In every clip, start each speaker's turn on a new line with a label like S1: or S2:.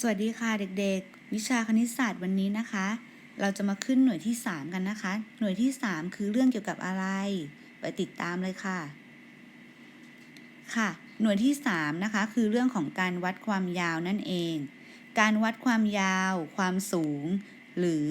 S1: สวัสดีค่ะเด็กๆ วิชาคณิตศาสตร์วันนี้นะคะ เราจะมาขึ้นหน่วยที่ 3 กันนะคะ หน่วยที่ 3 คือเรื่องเกี่ยวกับอะไร ไปติดตามเลยค่ะ ค่ะ หน่วยที่ 3 นะคะ คือเรื่องของการวัดความยาวนั่นเอง การวัดความยาว ความสูง หรือ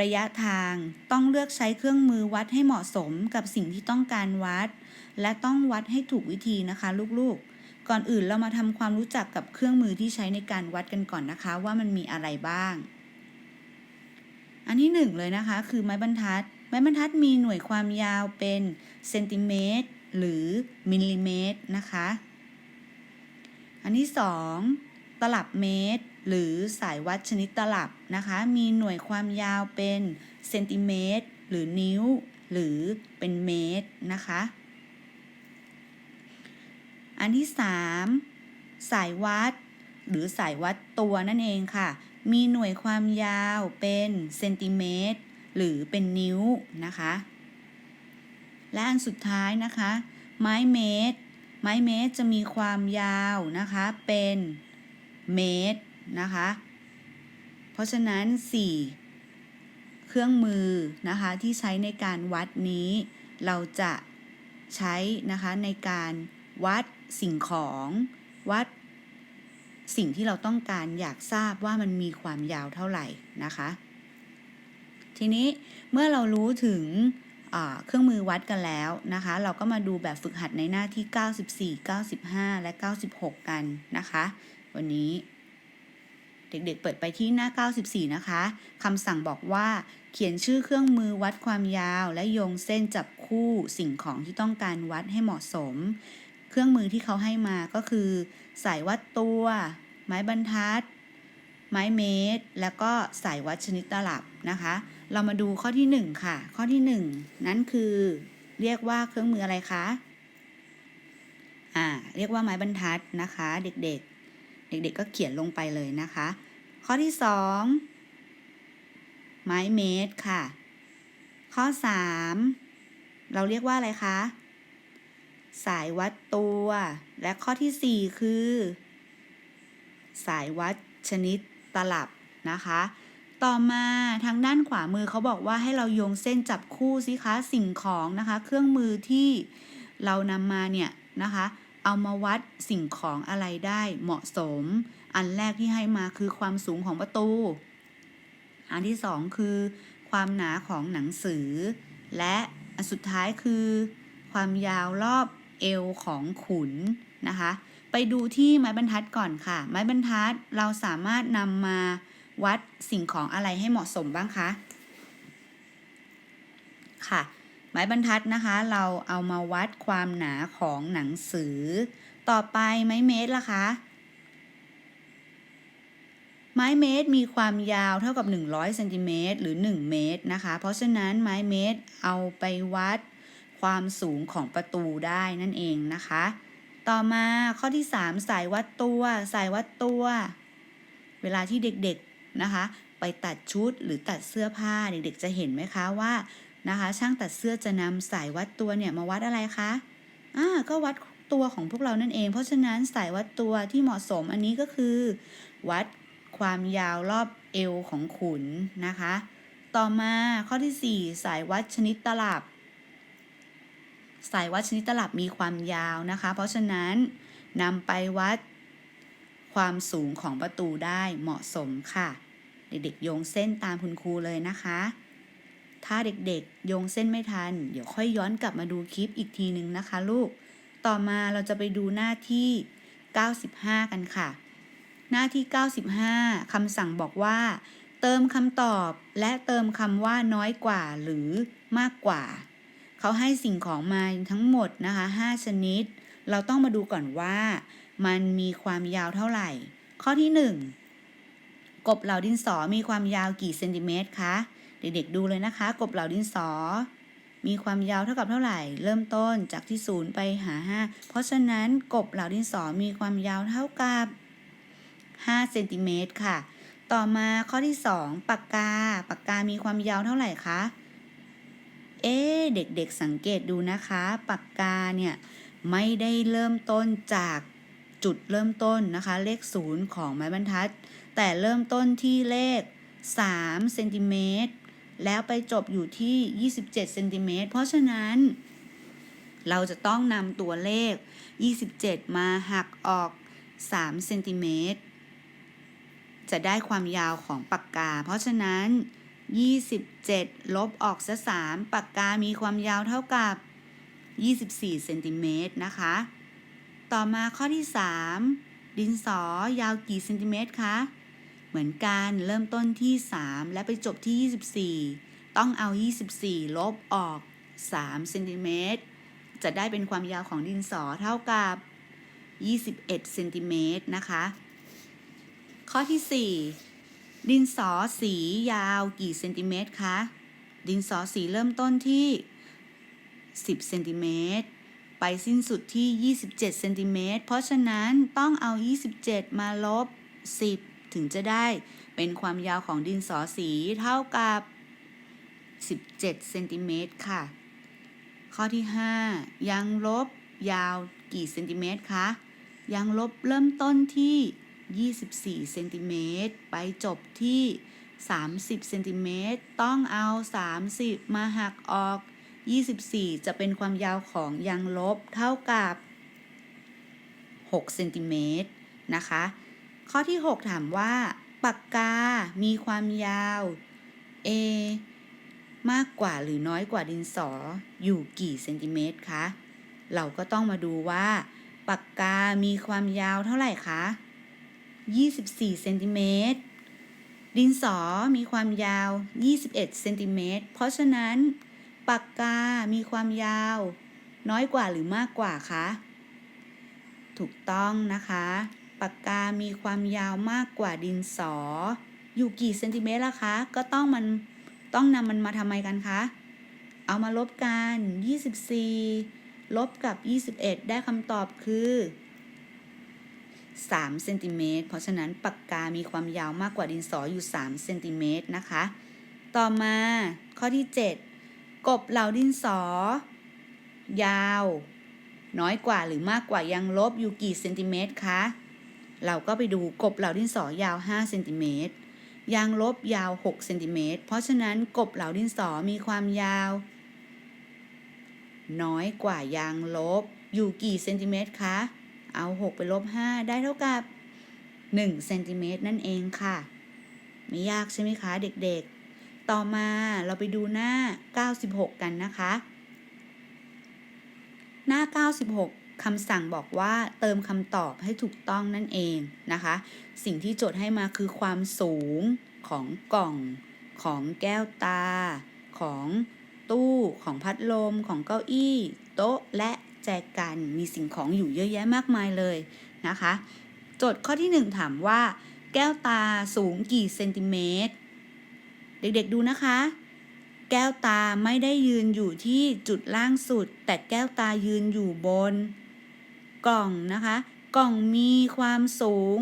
S1: ระยะทางต้องเลือกใช้เครื่องมือวัดให้เหมาะสมกับสิ่งที่ต้องการวัด และต้องวัดให้ถูกวิธีนะคะ ลูกๆ ก่อนอื่นเรามาทำความรู้จักกับเครื่องมือที่ใช้ในการวัดกันก่อนนะคะ ว่ามันมีอะไรบ้าง อันที่หนึ่งเลยนะคะ คือไม้บรรทัด ไม้บรรทัดมีหน่วยความยาวเป็นเซนติเมตรหรือมิลลิเมตรนะคะ อันที่สองตลับเมตร หรือสายวัดชนิดตลับนะคะ มีหน่วยความยาวเป็นเซนติเมตรหรือนิ้ว หรือเป็นเมตรนะคะ อันที่ 3 สายวัด หรือสายวัดตัวนั่นเองค่ะ มีหน่วยความยาวเป็นเซนติเมตรหรือเป็นนิ้วนะคะ และอันสุดท้ายนะคะ ไม้เมตร ไม้เมตรจะมีความยาวนะคะเป็นเมตรนะคะ เพราะฉะนั้น 4 เครื่องมือนะคะที่ใช้ในการวัดนี้ เราจะใช้นะคะในการวัด สิ่งของวัดสิ่งที่เราต้องการอยากทราบว่ามันมีความยาวเท่าไหร่นะคะ ทีนี้เมื่อเรารู้ถึงเครื่องมือวัดกันแล้วนะคะ เราก็มาดูแบบฝึกหัดในหน้าที่ 94 95 และ 96 กันนะคะ วันนี้เด็กๆเปิดไปที่หน้า 94 นะคะคำสั่งบอกว่าเขียนชื่อเครื่องมือวัดความยาว และโยงเส้นจับคู่สิ่งของที่ต้องการวัดให้เหมาะสม เครื่องมือที่เขาให้มาก็คือ สายวัดตัว ไม้บรรทัด ไม้เมตร แล้วก็สายวัดชนิดตลับนะคะ เรามาดูข้อที่ 1 ค่ะ ข้อที่ 1 นั้นคือเรียกว่าเครื่องมืออะไรคะ อ่า เรียกว่าไม้บรรทัดนะคะ เด็กๆ เด็กๆ ก็เขียนลงไปเลยนะคะ ข้อที่ 2 ไม้เมตรค่ะ ข้อ 3 เราเรียกว่าอะไรคะ สายวัดตัว และข้อที่ 4 คือ สายวัดชนิดตลับนะคะ ต่อมาทางด้านขวามือเขาบอกว่าให้เราโยงเส้นจับคู่สิคะสิ่งของนะคะ เครื่องมือที่เรานำมาเนี่ยนะคะ เอามาวัดสิ่งของอะไรได้เหมาะสม อันแรกที่ให้มาคือความสูงของประตู อันที่สองคือ ความหนาของหนังสือ และอันสุดท้ายคือ ความยาวรอบ เอวของขุนนะคะ ไปดูที่ไม้บรรทัดก่อนค่ะ ไม้บรรทัดเราสามารถนำมาวัดสิ่งของอะไรให้เหมาะสมบ้างคะ ค่ะ ไม้บรรทัดนะคะ เราเอามาวัดความหนาของหนังสือ ต่อไปไม้เมตรล่ะคะ ไม้เมตรมีความยาวเท่ากับ 100เซนติเมตรหรือ 1 เมตรนะคะ เพราะฉะนั้นไม้เมตรเอาไปวัด ความสูงของประตูได้นั่นเองนะคะ ต่อมาข้อที่ 3 สายวัดตัวสายวัดตัว เวลาที่เด็กๆนะคะ ไปตัดชุดหรือตัดเสื้อผ้าเด็กๆ จะเห็นไหมคะว่านะคะ ช่างตัดเสื้อจะนำสายวัดตัวเนี่ยมาวัดอะไรคะอ่าก็วัดตัวของพวกเรานั่นเอง เพราะฉะนั้นสายวัดตัวที่เหมาะสมอันนี้ก็คือ วัดความยาวรอบเอวของขุนนะคะ ต่อมาข้อที่ 4 สายวัดชนิดตลับ สายวัดชนิดตลับมีความยาวนะคะ เพราะฉะนั้นนำไปวัดความสูงของประตูได้เหมาะสมค่ะ เด็กๆโยงเส้นตามคุณครูเลยนะคะ ถ้าเด็กๆโยงเส้นไม่ทัน เดี๋ยวค่อยย้อนกลับมาดูคลิปอีกทีหนึ่งนะคะลูก ต่อมาเราจะไปดูหน้าที่ 95 กันค่ะ หน้าที่ 95คำสั่งบอกว่า เติมคำตอบและเติมคำว่าน้อยกว่าหรือมากกว่า เขาให้สิ่งของมาทั้งหมดนะคะ 5 ชนิด เราต้องมาดูก่อนว่า มันมีความยาวเท่าไหร่ ข้อที่ 1 กบเหล่าดินสอมีความยาวกี่เซนติเมตรคะ เด็กๆดูเลยนะคะ กบเหล่าดินสอ มีความยาวเท่ากับเท่าไหร่ เริ่มต้นจากที่ศูนย์ไปหา 5 เพราะฉะนั้นกบเหล่าดินสอมีความยาวเท่ากับ5เซนติเมตรค่ะ ต่อมาข้อที่ 2 ปากกา ปากกามีความยาวเท่าไหร่คะ เอ๊เด็กๆสังเกตดูนะคะ ปากกาเนี่ยไม่ได้เริ่มต้นจากจุดเริ่มต้นนะคะ เลข0ของไม้บรรทัด แต่เริ่มต้นที่เลข3เซนติเมตรแล้วไปจบอยู่ที่ 27เซนติเมตรเพราะฉะนั้น เราจะต้องนำตัวเลข 27 มาหักออก3เซนติเมตรจะได้ความยาวของปากกา เพราะฉะนั้น 27 ลบออกซะ3ปากกามีความยาวเท่ากับ 24เซนติเมตรนะคะ ต่อมาข้อที่ 3 ดินสอยาวกี่เซนติเมตรคะ เหมือนกันเริ่มต้นที่ 3 และไปจบที่ 24 ต้องเอา 24 ลบออก3เซนติเมตรจะได้เป็นความยาวของดินสอเท่ากับ 21เซนติเมตรนะคะ ข้อที่ 4 ดินสอสียาวกี่เซนติเมตรคะ ดินสอสีเริ่มต้นที่ 10เซนติเมตรไปสิ้นสุดที่ 27เซนติเมตรเพราะฉะนั้นต้องเอา 27 มาลบ 10 ถึงจะได้เป็นความยาวของดินสอสีเท่ากับ 17เซนติเมตรค่ะ ข้อที่ 5 ยังลบยาวกี่เซนติเมตรคะ ยังลบเริ่มต้นที่ 24เซนติเมตรไปจบที่ 30เซนติเมตรต้องเอา 30 มาหักออก 24 จะเป็นความยาวของยางลบเท่ากับ6เซนติเมตรนะคะ ข้อที่ 6 ถามว่า ปากกา มีความยาว A มากกว่าหรือน้อยกว่าดินสออยู่กี่เซนติเมตรคะ เราก็ต้องมาดูว่า ปากกา มีความยาวเท่าไหร่คะ 24เซนติเมตรดินสอมีความยาว 21เซนติเมตรเพราะฉะนั้น ปากกา มีความยาว น้อยกว่าหรือมากกว่าคะ ถูกต้องนะคะ ปากกา มีความยาวมากกว่าดินสอ อยู่กี่เซนติเมตรล่ะคะ ก็ต้องมัน ต้องนำมันมาทำไมกันคะ เอามาลบกัน 24 ลบกับ 21 ได้คำตอบคือ 3เซนติเมตรเพราะฉะนั้นปากกามีความยาวมากกว่าดินสออยู่3เซนติเมตรนะคะ ต่อมาข้อที่ 7 กบเหล่าดินสอ ยาว น้อยกว่าหรือมากกว่ายังลบอยู่กี่เซนติเมตรคะเราก็ไปดูกบเหล่าดินสอยาว5เซนติเมตรยางลบยาว6เซนติเมตรเพราะฉะนั้นกบเหล่าดินสอมีความยาว น้อยกว่ายางลบอยู่กี่เซนติเมตรคะ เอา 6 ไปลบ 5 ได้เท่ากับ1เซนติเมตรนั่นเองค่ะ ไม่ยากใช่ไหมคะเด็กๆ ต่อมาเราไปดูหน้า 96 กันนะคะ หน้า 96 คำสั่งบอกว่าเติมคำตอบให้ถูกต้องนั่นเองนะคะ สิ่งที่โจทย์ให้มาคือความสูงของกล่อง ของแก้วตา ของตู้ ของพัดลม ของเก้าอี้ โต๊ะและ จกันมีสิ่งของอยู่เยอะแยะมากมายเลยนะคะ โจทย์ข้อที่ 1 ถามว่า แก้วตาสูงกี่เซนติเมตร เด็กๆดูนะคะ แก้วตาไม่ได้ยืนอยู่ที่จุดล่างสุด แต่แก้วตายืนอยู่บน กล่องนะคะ กล่องมีความสูง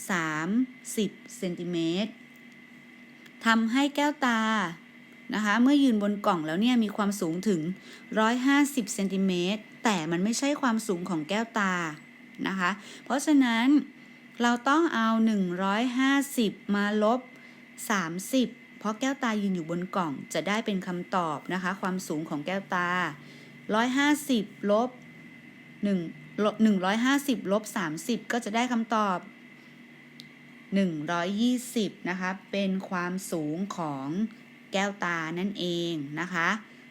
S1: 30เซนติเมตรทำให้แก้วตา นะคะ เมื่อยืนบนกล่องแล้วเนี่ยมีความสูงถึง 150เซนติเมตรแต่มันไม่ใช่ความสูงของแก้วตานะคะ เพราะฉะนั้นเราต้องเอา 150 มาลบ 30 เพราะแก้วตายืนอยู่บนกล่องจะได้เป็นคำตอบนะคะ ความสูงของแก้วตา 150ลบ1ลบ150ลบ30 ก็จะได้คำตอบ 120 นะคะ เป็นความสูงของ แก้วตานั่นเองนะคะ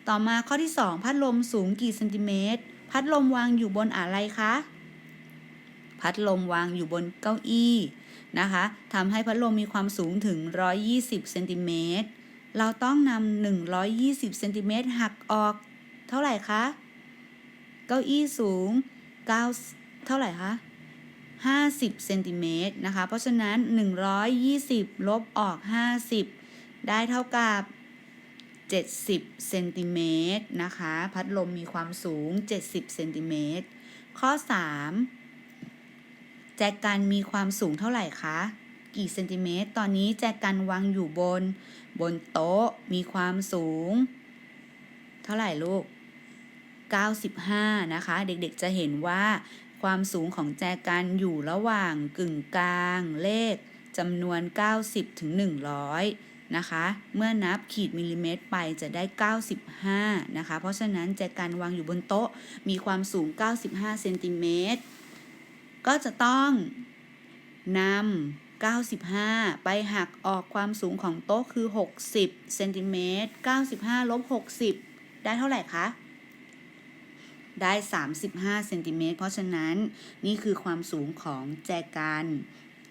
S1: ต่อมาข้อที่ 2 พัดลมสูงกี่เซนติเมตร พัดลมวางอยู่บนอะไรคะ พัดลมวางอยู่บนเก้าอี้นะคะทำให้พัดลมมีความสูงถึง 120เซนติเมตร เราต้องนำ120เซนติเมตรหักออก เท่าไหร่คะ เก้าอี้สูง 9 เท่าไหร่คะ50เซนติเมตรนะคะ เพราะฉะนั้น 120 ลบออก 50 ได้เท่ากับ 70เซนติเมตรนะคะ พัดลมมีความสูง 70เซนติเมตรข้อ 3 แจกันมีความสูงเท่าไหร่คะ กี่เซนติเมตร ตอนนี้แจกันวางอยู่บน บนโต๊ะมีความสูง เท่าไหร่ลูก 95 นะคะ เด็กๆจะเห็นว่าความสูงของแจกันอยู่ระหว่างกึ่งกลางเลขจำนวน 90ถึง100 นะคะ เมื่อนับขีดมิลลิเมตรไปจะได้ 95 นะคะ เพราะฉะนั้นแจกันวางอยู่บนโต๊ะมีความสูง 95 เซนติเมตร ก็จะต้องนำ95 ไปหักออกความสูงของโต๊ะคือ 60เซนติเมตร95ลบ60 ได้เท่าไหร่คะ ได้ 35เซนติเมตรเพราะฉะนั้นนี่คือความสูงของแจกัน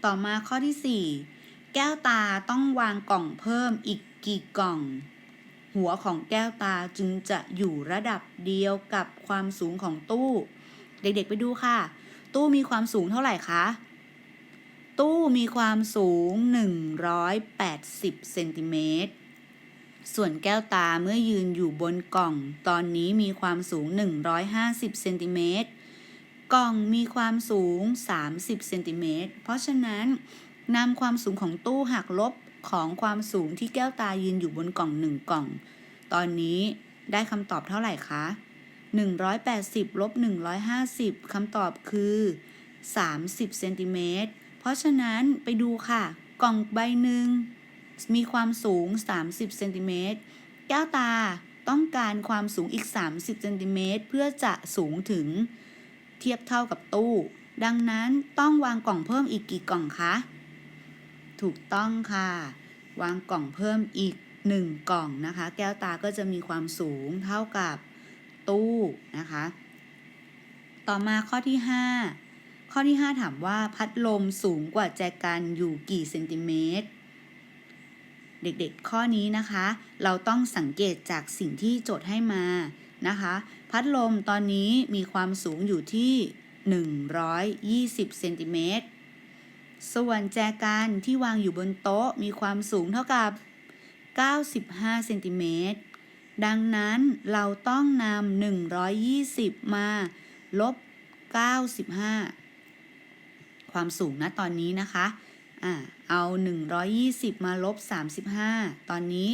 S1: ต่อมาข้อที่ 4 แก้วตาต้องวางกล่องเพิ่มอีกกี่กล่อง หัวของแก้วตาจึงจะอยู่ระดับเดียวกับความสูงของตู้ เด็กๆไปดูค่ะ ตู้มีความสูงเท่าไหร่คะ ตู้มีความสูง 180เซนติเมตรส่วนแก้วตาเมื่อยืนอยู่บนกล่อง ตอนนี้มีความสูง 150เซนติเมตรกล่องมีความสูง 30เซนติเมตรเพราะฉะนั้น นำความสูงของตู้หักลบของความสูงที่แก้วตายืนอยู่บนกล่อง1กล่อง ตอนนี้ได้คำตอบเท่าไหร่คะ 180ลบ150คำตอบคือ 30เซนติเมตร เพราะฉะนั้นไปดูค่ะ กล่องใบหนึ่งมีความสูง 30เซนติเมตร แก้วตาต้องการความสูงอีก 30เซนติเมตรเพื่อจะสูงถึง เทียบเท่ากับตู้ ดังนั้นต้องวางกล่องเพิ่มอีกกี่กล่องคะ ถูกต้องค่ะ วางกล่องเพิ่มอีก 1 กล่องนะคะ แก้วตาก็จะมีความสูงเท่ากับตู้นะคะ ต่อมาข้อที่ 5 ข้อที่ 5 ถามว่าพัดลมสูงกว่าแจกันอยู่กี่เซนติเมตรเด็กๆ ข้อนี้นะคะ เราต้องสังเกตจากสิ่งที่โจทย์ให้มานะคะ พัดลมตอนนี้มีความสูงอยู่ที่ 120เซนติเมตร ส่วนแจกันที่วางอยู่บนโต๊ะมีความสูงเท่ากับ 95 เซนติเมตร ดังนั้นเราต้องนำ 120 มา ลบ 95 ความสูงนะตอนนี้นะคะอ่าเอา 120 มาลบ 35 ตอนนี้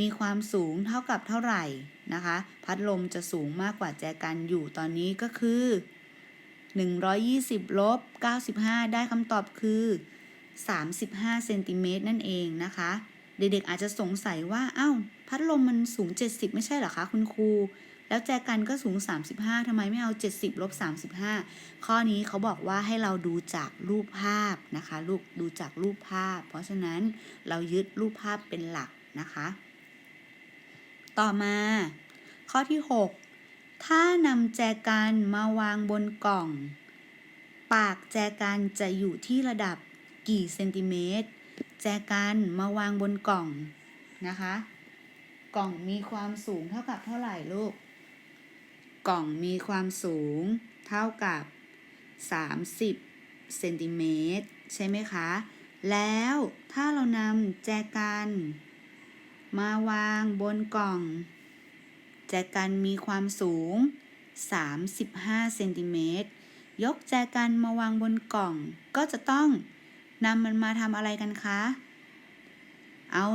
S1: มีความสูงเท่ากับเท่าไหร่นะคะ พัดลมจะสูงมากกว่าแจกันอยู่ตอนนี้ก็คือ 120ลบ95 ได้คำตอบคือ 35เซนติเมตรนั่นเองนะคะ เด็กๆอาจจะสงสัยว่าอ้าวพัดลมมันสูง 70 ไม่ใช่หรอคะคุณครู แล้วแจกันก็สูง 35ทำไมไม่เอา 70ลบ35 ข้อนี้เขาบอกว่าให้เราดูจากรูปภาพนะคะลูกดูจากรูปภาพ เพราะฉะนั้นเรายึดรูปภาพเป็นหลักนะคะ ต่อมา ข้อที่ 6 ถ้านำแจกันมาวางบนกล่อง ปากแจกันจะอยู่ที่ระดับกี่เซนติเมตร แจกันมาวางบนกล่องนะคะ กล่องมีความสูงเท่ากับเท่าไหร่ลูก กล่องมีความสูงเท่ากับ 30เซนติเมตรใช่ไหมคะ แล้วถ้าเรานำแจกัน มาวางบนกล่อง แจกันมีความสูง 35เซนติเมตรยกแจกันมาวางบนกล่อง ก็จะต้องนำมันมาทำอะไรกันคะ เอา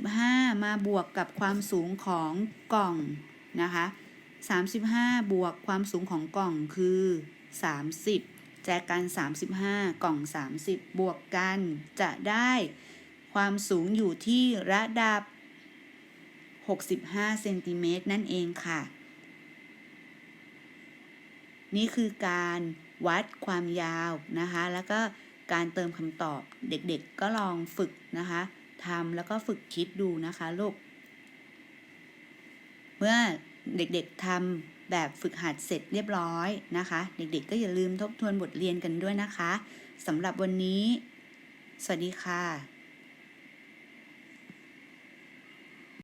S1: 35 มาบวกกับความสูงของกล่องนะคะ35 บวกความสูงของกล่องคือ 30 แจกัน 35 กล่อง 30 บวกกันจะได้ ความสูงอยู่ที่ระดับ 65เซนติเมตรนั่นเองค่ะ นี่คือการวัดความยาวนะคะ แล้วก็การเติมคำตอบเด็กๆก็ลองฝึกนะคะทำแล้วก็ฝึกคิดดูนะคะลูก เมื่อเด็กๆทำแบบฝึกหัดเสร็จเรียบร้อยนะคะ เด็กๆ ก็อย่าลืมทบทวนบทเรียนกันด้วยนะคะสำหรับวันนี้ สวัสดีค่ะ